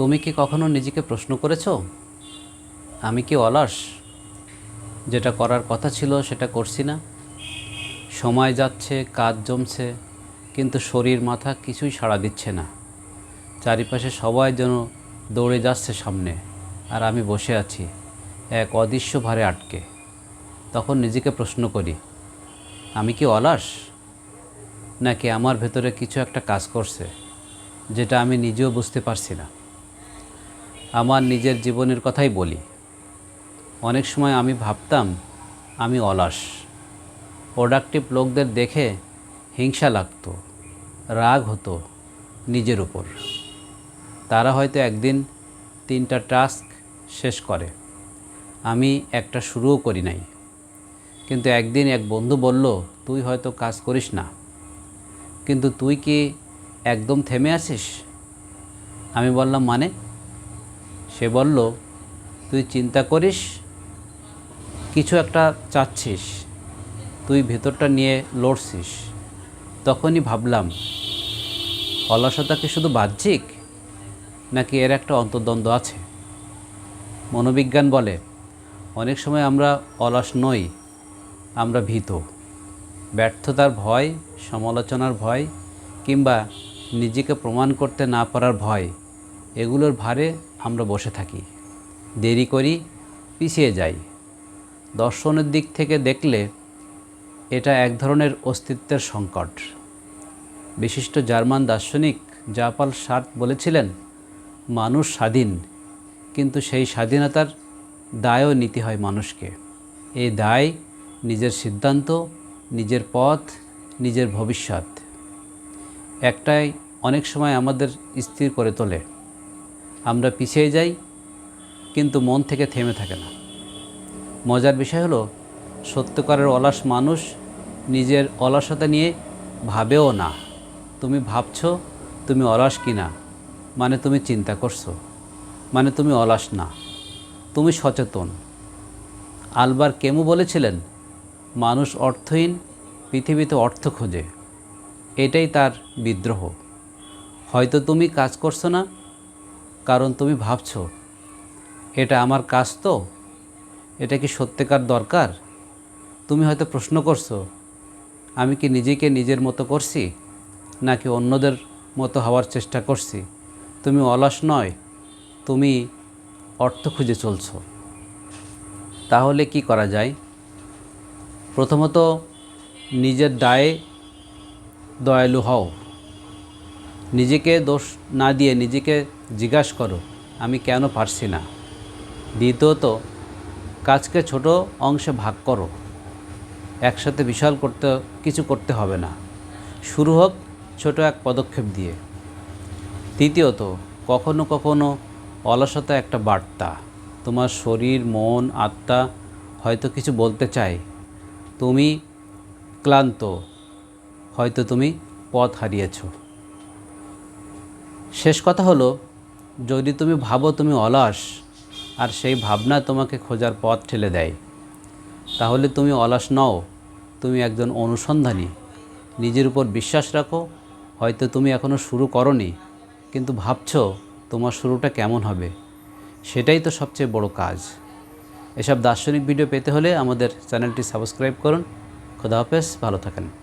তুমি কি কখনো নিজেকে প্রশ্ন করেছ? আমি কি অলস? যেটা করার কথা ছিল সেটা করছি না। সময় যাচ্ছে, কাজ জমছে, কিন্তু শরীর, মাথা কিছুই সাড়া দিচ্ছে না। চারিপাশে সবাই যেন দৌড়ে যাচ্ছে সামনে, আর আমি বসে আছি, এক অদৃশ্য ভারে আটকে। তখন নিজেকে প্রশ্ন করি, আমি কি অলস? নাকি আমার ভেতরে কিছু একটা কাজ করছে, যেটা আমি নিজেও বুঝতে পারছি না? আমার নিজের জীবনের কথাই বলি। অনেক সময় আমি ভাবতাম, আমি অলস। প্রোডাক্টিভ লোকদের দেখে হিংসা লাগতো, রাগ হতো নিজের উপর। তারা হয়তো একদিন তিনটা টাস্ক শেষ করে। আমি একটা শুরুও করি নাই। কিন্তু একদিন এক বন্ধু বলল, তুই হয়তো কাজ করিস না। কিন্তু তুই কি একদম থেমে আছিস? আমি বললাম মানে? সে বলল, তুই চিন্তা করিস, কিছু একটা চাচ্ছিস, তুই ভেতরটা নিয়ে লড়ছিস। তখনই ভাবলাম, অলসতা কি শুধু বাহ্যিক, নাকি এর একটা অন্তর্দ্বন্দ্ব আছে? মনোবিজ্ঞান বলে, অনেক সময় আমরা অলস নই, আমরা ভীত। ব্যর্থতার ভয়, সমালোচনার ভয়, কিংবা নিজেকে প্রমাণ করতে না পারার ভয়, এগুলোর ভারে আমরা বসে থাকি। দেরি করি, পিছিয়ে যাই। দর্শনের দিক থেকে দেখলে এটা এক ধরনের অস্তিত্বের সংকট। বিশিষ্ট জার্মান দার্শনিক জাপাল সার্ট বলেছিলেন, মানুষ স্বাধীন, কিন্তু সেই স্বাধীনতার দায়ও নিতে হয় মানুষকে। এই দায় নিজের সিদ্ধান্ত, নিজের পথ, নিজের ভবিষ্যৎ। একটাই অনেক সময় আমাদের স্থির করে তোলে। আমরা পিছিয়ে যাই, কিন্তু মন থেকে থেমে থাকে না। মজার বিষয় হলো, সত্যকারের অলস মানুষ নিজের অলসতা নিয়ে ভাবেও না। তুমি ভাবছ তুমি অলস কিনা? মানে তুমি চিন্তা করছ। মানে তুমি অলস না। তুমি সচেতন। আলবার কেমু বলেছিলেন, মানুষ অর্থহীন, পৃথিবীতে অর্থ খোঁজে। এটাই তার বিদ্রোহ। হয়তো তুমি কাজ করছ না কারণ তুমি ভাবছ, এটা আমার কাজ তো? এটা কি সত্যিকার দরকার? তুমি হয়তো প্রশ্ন করছ, আমি কি নিজেকে নিজের মতো করছি, নাকি অন্যদের মতো হওয়ার চেষ্টা করছি? তুমি অলস নয়, তুমি অর্থ খুঁজে চলছ। তাহলে কি করা যায়? প্রথমত, নিজের দায়ে দয়ালু হও। নিজেকে দোষ না দিয়ে নিজেকে জিজ্ঞাসা করো, আমি কেন পারছি না? দ্বিতীয়ত, কাজকে ছোট অংশে ভাগ করো। একসাথে বিশাল করতে, কিছু করতে হবে না। শুরু হোক ছোট এক পদক্ষেপ দিয়ে। তৃতীয়ত, কখনো কখনো অলসতা একটা বার্তা। তোমার শরীর, মন, আত্মা হয়তো কিছু বলতে চায়। তুমি ক্লান্ত, হয়তো তুমি পথ হারিয়েছ। শেষ কথা হলো যদি তুমি ভাবো তুমি অলস, আর সেই ভাবনা তোমাকে খোঁজার পথ ঠেলে দেয়। তাহলে তুমি অলস নও, তুমি একজন অনুসন্ধানী। নিজের উপর বিশ্বাস রাখো, হয়তো তুমি এখনও শুরু করনি, কিন্তু ভাবছ তোমার শুরুটা কেমন হবে। সেটাই তো সবচেয়ে বড় কাজ। এসব দার্শনিক ভিডিও পেতে হলে আমাদের চ্যানেলটি সাবস্ক্রাইব করুন। খোদা হাফেজ, ভালো থাকেন।